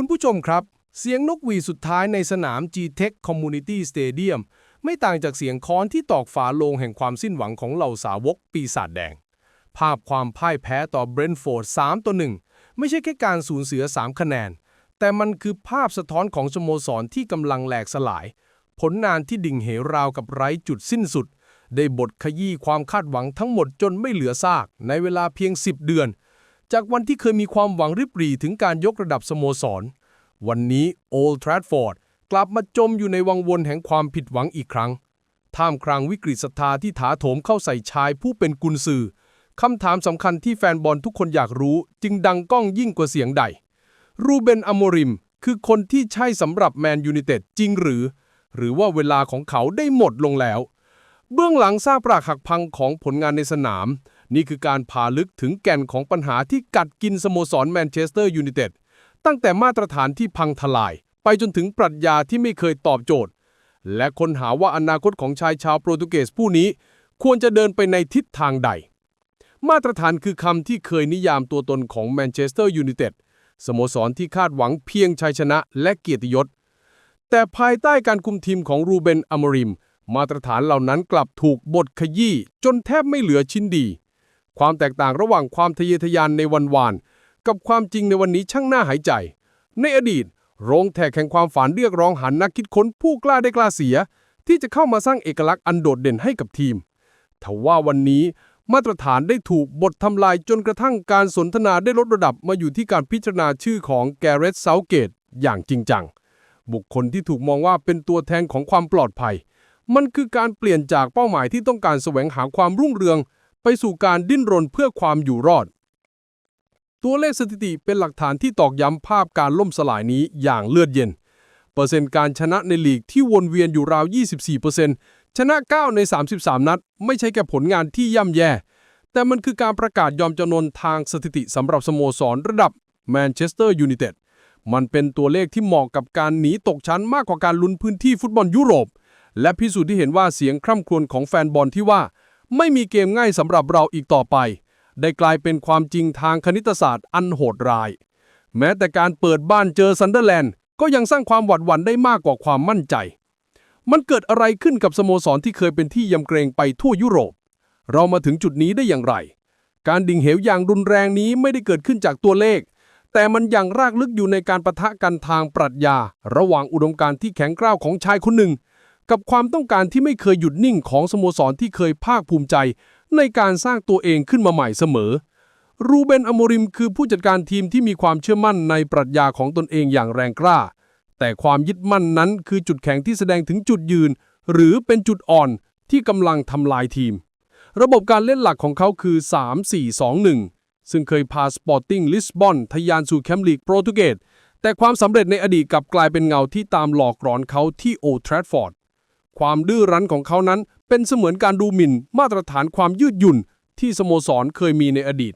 คุณผู้ชมครับ เสียงนกหวีดสุดท้ายในสนาม G-Tech Community Stadium ไม่ต่างจากเสียงค้อนที่ตอกฝาโลงแห่งความสิ้นหวังของเหล่าสาวกปีศาจแดง ภาพความพ่ายแพ้ต่อเบรนท์ฟอร์ด3ต่อ1ไม่ใช่แค่การสูญเสีย 3 คะแนน แต่มันคือภาพสะท้อนของสโมสรที่กำลังแหลกสลาย ผลงานที่ดิ่งเหวราวกับไร้จุดสิ้นสุด ได้บทขยี้ความคาดหวังทั้งหมดจนไม่เหลือซาก ในเวลาเพียง 10 เดือน จากวันที่เคยมีความหวังริบหรี่ถึงการยกระดับสโมสร วันนี้โอลด์แทรดฟอร์ดกลับมาจมอยู่ในวังวนแห่งความผิดหวังอีกครั้ง ท่ามกลางวิกฤตศรัทธาที่ถาโถมเข้าใส่ชายผู้เป็นกุนซือคำถามสำคัญที่แฟนบอลทุกคนอยากรู้ จึงดังก้องยิ่งกว่าเสียงใด รูเบนอโมริม คือคนที่ใช่สำหรับแมนยูไนเต็ดจริงหรือ หรือว่าเวลาของเขาได้หมดลงแล้ว เบื้องหลังซากปรากหักพังของผลงานในสนาม นี่คือการผ่าลึกถึงแก่นของปัญหาที่กัดกินสโมสรแมนเชสเตอร์ยูไนเต็ดตั้งแต่มาตรฐานที่พังทลาย ไปจนถึงปรัชญาที่ไม่เคยตอบโจทย์ และค้นหาว่าอนาคตของชายชาวโปรตุเกสผู้นี้ ควรจะเดินไปในทิศทางใด มาตรฐานคือคำที่เคยนิยามตัวตนของแมนเชสเตอร์ยูไนเต็ดสโมสรที่คาดหวังเพียงชัยชนะและเกียรติยศ แต่ภายใต้การคุมทีมของรูเบนอมริม มาตรฐานเหล่านั้นกลับถูกบดขยี้จนแทบไม่เหลือชิ้นดี ความแตกต่างระหว่างความทะเยอทะยานในวันวาน กับความจริงในวันนี้ช่างน่าหายใจ ในอดีต โรงแทกแห่งความฝันเรียกร้องหานักคิดค้นผู้กล้าได้กล้าเสีย ที่จะเข้ามาสร้างเอกลักษณ์อันโดดเด่นให้กับทีมทว่าวันนี้มาตรฐานได้ถูกบททำลายจนกระทั่งการสนทนาได้ลดระดับมาอยู่ที่การพิจารณาชื่อของแกเรตเซาเกตอย่างจริงจัง บุคคลที่ถูกมองว่าเป็นตัวแทนของความปลอดภัย มันคือการเปลี่ยนจากเป้าหมายที่ต้องการแสวงหาความรุ่งเรือง ไปสู่การดิ้นรนเพื่อความอยู่รอด ตัวเลขสถิติเป็นหลักฐานที่ตอกย้ำภาพการล่มสลายนี้อย่างเลือดเย็น เปอร์เซ็นต์การชนะในลีกที่วนเวียนอยู่ราว 24%ชนะ 9 ใน 33 นัด ไม่ใช่แค่ผลงานที่ย่ำแย่ แต่มันคือการประกาศยอมจำนนทางสถิติสำหรับสโมสรระดับแมนเชสเตอร์ยูไนเต็ดมันเป็นตัวเลขที่เหมาะกับการหนีตกชั้นมากกว่าการลุ้นพื้นที่ฟุตบอลยุโรป และพิสูจน์ที่เห็นว่าเสียงคร่ำครวญของแฟนบอลที่ว่า ไม่มีเกมง่ายสำหรับเราอีกต่อไป ได้กลายเป็นความจริงทางคณิตศาสตร์อันโหดร้าย แม้แต่การเปิดบ้านเจอซันเดอร์แลนด์ก็ยังสร้างความหวาดหวั่นได้มากกว่าความมั่นใจ มันเกิดอะไรขึ้นกับสโมสรที่เคยเป็นที่ยำเกรงไปทั่วยุโรป เรามาถึงจุดนี้ได้อย่างไร การดิ่งเหวอย่างรุนแรงนี้ไม่ได้เกิดขึ้นจากตัวเลข แต่มันยังรากลึกอยู่ในการประทะกันทางปรัชญา ระหว่างอุดมการณ์ที่แข็งกร้าวของชายคนหนึ่ง กับความต้องการที่ไม่เคยหยุดนิ่งของสโมสรที่เคยภาคภูมิใจ ในการสร้างตัวเองขึ้นมาใหม่เสมอ รูเบนอโมริมคือผู้จัดการทีมที่มีความเชื่อมั่นในปรัชญาของตนเองอย่างแรงกล้า แต่ความยึดมั่นนั้นคือจุดแข็งที่แสดงถึงจุดยืน หรือเป็นจุดอ่อนที่กำลังทำลายทีม ระบบการเล่นหลักของเขาคือ 3-4-2-1 ซึ่งเคยพาสปอร์ติ้งลิสบอนทะยานสู่แชมป์ลีกโปรตุเกสแต่ความสำเร็จในอดีตกลับกลายเป็นเงาที่ตามหลอกหลอนเขาที่โอทรดฟอร์ด ความดื้อรั้นของเขานั้นเป็นเสมือนการดูหมิ่นมาตรฐานความยืดหยุ่นที่สโมสรเคยมีในอดีต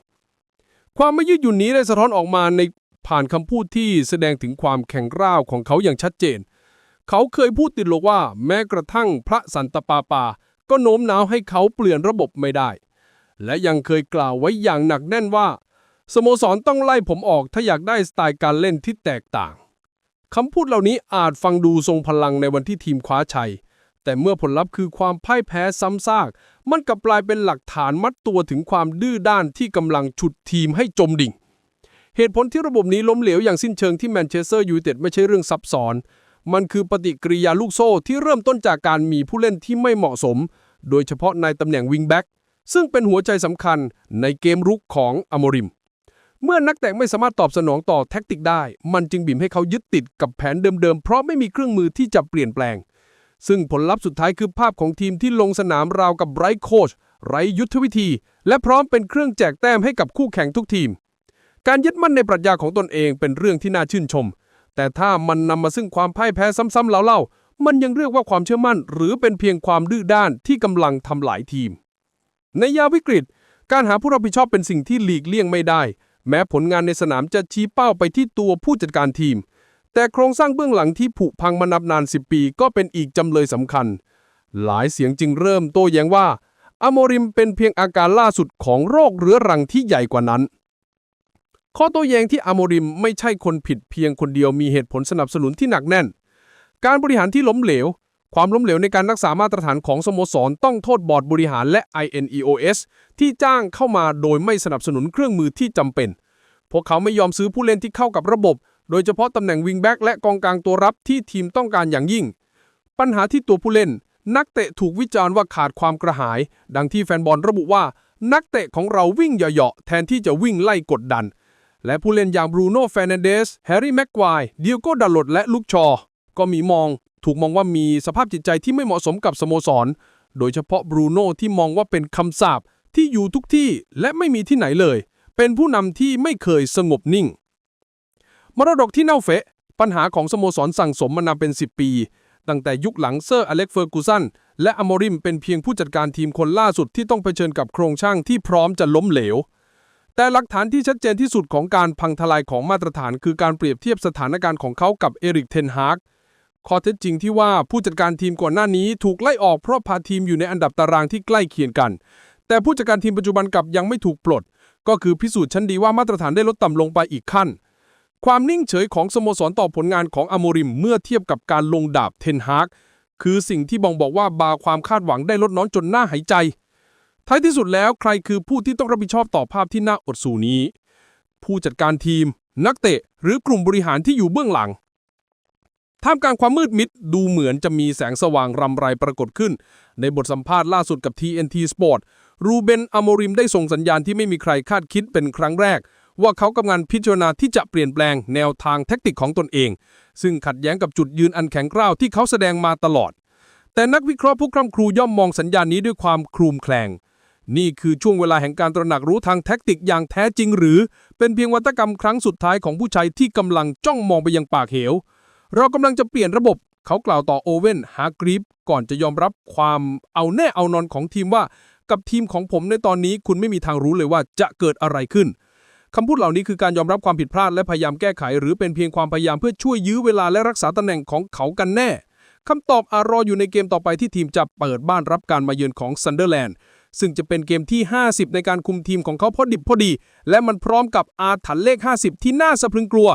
ความไม่ยืดหยุ่นนี้ได้สะท้อนออกมาในผ่านคำพูดที่แสดงถึงความแข็งกร้าวของเขาอย่างชัดเจน เขาเคยพูดติดลกว่าแม้กระทั่งพระสันตปาปา ก็โน้มน้าวให้เขาเปลี่ยนระบบไม่ได้ และยังเคยกล่าวไว้อย่างหนักแน่นว่า สโมสรต้องไล่ผมออกถ้าอยากได้สไตล์การเล่นที่แตกต่างคำพูดเหล่านี้อาจฟังดูทรงพลังในวันที่ทีมคว้าชัย แต่เมื่อผลลัพธ์คือความพ่ายแพ้ซ้ำซาก มันกลับกลายเป็นหลักฐานมัดตัวถึงความดื้อด้านที่กำลังฉุดทีมให้จมดิ่ง เหตุผลที่ระบบนี้ล้มเหลวอย่างสิ้นเชิงที่แมนเชสเตอร์ยูไนเต็ดไม่ใช่เรื่องซับซ้อน มันคือปฏิกิริยาลูกโซ่ที่เริ่มต้นจากการมีผู้เล่นที่ไม่เหมาะสม โดยเฉพาะในตำแหน่งวิงแบ็กซึ่งเป็นหัวใจสำคัญในเกมรุกของอโมริม เมื่อนักเตะไม่สามารถตอบสนองต่อแท็กติกได้ มันจึงบีบให้เขายึดติดกับแผนเดิมๆ เพราะไม่มีเครื่องมือที่จะเปลี่ยนแปลง ซึ่งผลลัพธ์สุดท้ายคือภาพของทีมที่ลงสนามราวกับไร้โคชไร้ยุทธวิธี และพร้อมเป็นเครื่องแจกแต้มให้กับคู่แข่งทุกทีม การยึดมั่นในปรัชญาของตนเองเป็นเรื่องที่น่าชื่นชม แต่ถ้ามันนำมาซึ่งความพ่ายแพ้ซ้ำๆเล่าๆมันยังเรียกว่าความเชื่อมั่น หรือเป็นเพียงความดื้อด้านที่กำลังทำลายทีม ในยามวิกฤต การหาผู้รับผิดชอบเป็นสิ่งที่หลีกเลี่ยงไม่ได้ แม้ผลงานในสนามจะชี้เป้าไปที่ตัวผู้จัดการทีม แต่โครงสร้างเบื้องหลังที่ผุพังมานับนาน 10 ปีก็เป็นอีกจำเลยสำคัญ หลายเสียงจึงเริ่มโต้แย้งว่า อโมริมเป็นเพียงอาการล่าสุดของโรคเรื้อรังที่ใหญ่กว่านั้น ข้อโต้แย้งที่อโมริมไม่ใช่คนผิดเพียงคนเดียวมีเหตุผลสนับสนุนที่หนักแน่น การบริหารที่ล้มเหลว ความล้มเหลวในการรักษามาตรฐานของสโมสรต้องโทษบอร์ดบริหารและ INEOS ที่จ้างเข้ามาโดยไม่สนับสนุนเครื่องมือที่จำเป็น พวกเขาไม่ยอมซื้อผู้เล่นที่เข้ากับระบบ โดยเฉพาะตำแหน่งวิงแบ็กและกองกลางตัวรับที่ทีมต้องการอย่างยิ่ง ปัญหาที่ตัวผู้เล่น นักเตะถูกวิจารณ์ว่าขาดความกระหาย ดังที่แฟนบอลระบุว่า นักเตะของเราวิ่งเหยาะๆแทนที่จะวิ่งไล่กดดัน และผู้เล่นอย่างบรูโน่เฟรนันเดสแฮร์รี่แม็กควายเดียโก้ดาลลดและลุกชอ ก็มีมอง ถูกมองว่ามีสภาพจิตใจที่ไม่เหมาะสมกับสโมสร โดยเฉพาะบรูโน่ที่มองว่าเป็นคำสาปที่อยู่ทุกที่และไม่มีที่ไหนเลย เป็นผู้นำที่ไม่เคยสงบนิ่ง มรดกที่เน่าเฟะ ปัญหาของสโมสรสั่งสมมานานเป็น 10 ปี ตั้งแต่ยุคหลังเซอร์อเล็กเฟอร์กูสันและอโมริมเป็นเพียงผู้จัดการทีมคนล่าสุดที่ต้องเผชิญกับโครงสร้างที่พร้อมจะล้มเหลว แต่หลักฐานที่ชัดเจนที่สุดของการพังทลายของมาตรฐานคือการเปรียบเทียบสถานการณ์ของเขากับเอริกเทนฮากข้อเท็จจริงที่ว่าผู้จัดการทีมก่อนหน้านี้ถูกไล่ออกเพราะพาทีมอยู่ในอันดับตารางที่ใกล้เคียงกัน แต่ผู้จัดการทีมปัจจุบันกลับยังไม่ถูกปลด ก็คือพิสูจน์ชั้นดีว่ามาตรฐานได้ลดต่ำลงไปอีกขั้น ความนิ่งเฉยของสโมสรต่อผลงานของอโมริมเมื่อเทียบกับการลงดาบเทนฮากคือสิ่งที่บ่งบอกว่าบาความคาดหวังได้ลดน้อยจนหน่าหายใจ ท้ายที่สุดแล้วใครคือผู้ที่ต้องรับผิดชอบต่อภาพที่น่าอดสูนี้ ผู้จัดการทีม นักเตะ หรือกลุ่มบริหารที่อยู่เบื้องหลัง ท่ามกลางความมืดมิดดูเหมือนจะมีแสงสว่างรำไรปรากฏขึ้น ในบทสัมภาษณ์ล่าสุดกับ TNT Sport รูเบนอโมริมได้ส่งสัญญาณที่ไม่มีใครคาดคิดเป็นครั้งแรก ว่าเขากำลังพิจารณาที่จะเปลี่ยนแปลงแนวทางแท็กติกของตนเอง ซึ่งขัดแย้งกับจุดยืนอันแข็งกร้าวที่เขาแสดงมาตลอด แต่นักวิเคราะห์ผู้คร่ำครูย่อมมองสัญญาณนี้ด้วยความคลุมแคลงนี่คือช่วงเวลาแห่งการตระหนักรู้ทางแท็กติกอย่างแท้จริง หรือ เป็นเพียงวัตกรรมครั้งสุดท้ายของผู้ชายที่กำลังจ้องมองไปยังปากเหว เรากำลังจะเปลี่ยนระบบเขากล่าวต่อโอเว่นฮากรีฟก่อนจะยอมรับความเอาแน่เอานอนของทีมว่า กับทีมของผมในตอนนี้คุณไม่มีทางรู้เลยว่าจะเกิดอะไรขึ้น คำพูดเหล่านี้คือการยอมรับความผิดพลาดและพยายามแก้ไข หรือเป็นเพียงความพยายามเพื่อช่วยยื้อเวลาและรักษาตำแหน่งของเขากันแน่คำตอบอารออยู่ในเกมต่อไปที่ทีมจะเปิดบ้านรับการมาเยือนของซันเดอร์แลนด์ซึ่งจะเป็นเกมที่ 50 ในการคุมทีมของเขาพอดิบพอดี และมันพร้อมกับอาถรรพ์เลข 50 ที่น่าสะพรึงกลัว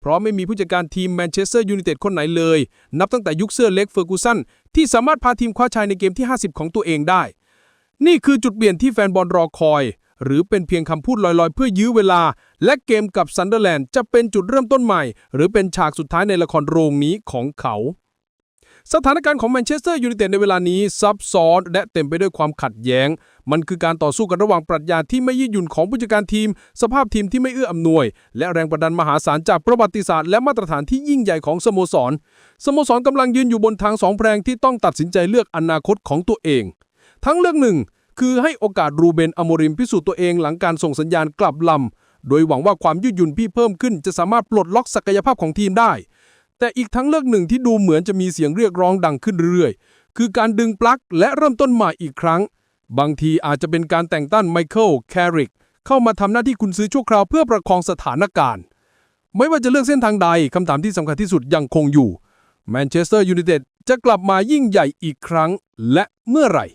เพราะไม่มีผู้จัดการทีมแมนเชสเตอร์ยูไนเต็ดคนไหนเลย นับตั้งแต่ยุคเซอร์เล็กเฟอร์กูสันที่สามารถพาทีมคว้าชัยในเกมที่ 50 ของตัวเองได้ นี่คือจุดเปลี่ยนที่แฟนบอลรอคอย หรือเป็นเพียงคำพูดลอยๆ เพื่อยื้อเวลา และเกมกับซันเดอร์แลนด์จะเป็นจุดเริ่มต้นใหม่ หรือเป็นฉากสุดท้ายในละครโรงนี้ของเขา สถานการณ์ของแมนเชสเตอร์ยูไนเต็ดในเวลานี้ซับซ้อนและเต็มไปด้วยความขัดแย้ง มันคือการต่อสู้กันระหว่างปรัชญาที่ไม่ยืดหยุ่นของผู้จัดการทีม สภาพทีมที่ไม่เอื้ออำนวย และแรงกดดันมหาศาลจากประวัติศาสตร์และมาตรฐานที่ยิ่งใหญ่ของสโมสร สโมสรกำลังยืนอยู่บนทางสองแพร่งที่ต้องตัดสินใจเลือกอนาคตของตัวเอง ทั้งเรื่องหนึ่ง คือให้โอกาสรูเบนอโมริมพิสูจน์ตัวเองหลังการส่งสัญญาณกลับลำ โดยหวังว่าความยืดหยุ่นที่เพิ่มขึ้นจะสามารถปลดล็อกศักยภาพของทีมได้ แต่อีกทั้งเรื่องหนึ่งที่ดูเหมือนจะมีเสียงเรียกร้องดังขึ้นเรื่อยๆ คือการดึงปลั๊กและเริ่มต้นใหม่อีกครั้ง บางทีอาจจะเป็นการแต่งตั้งไมเคิลแคริกเข้ามาทำหน้าที่คุณซื้อชั่วคราวเพื่อประคองสถานการณ์ ไม่ว่าจะเลือกเส้นทางใดคำถามที่สำคัญที่สุดยังคงอยู่แมนเชสเตอร์ยูไนเต็ดจะกลับมายิ่งใหญ่อีกครั้ง และเมื่อไหร่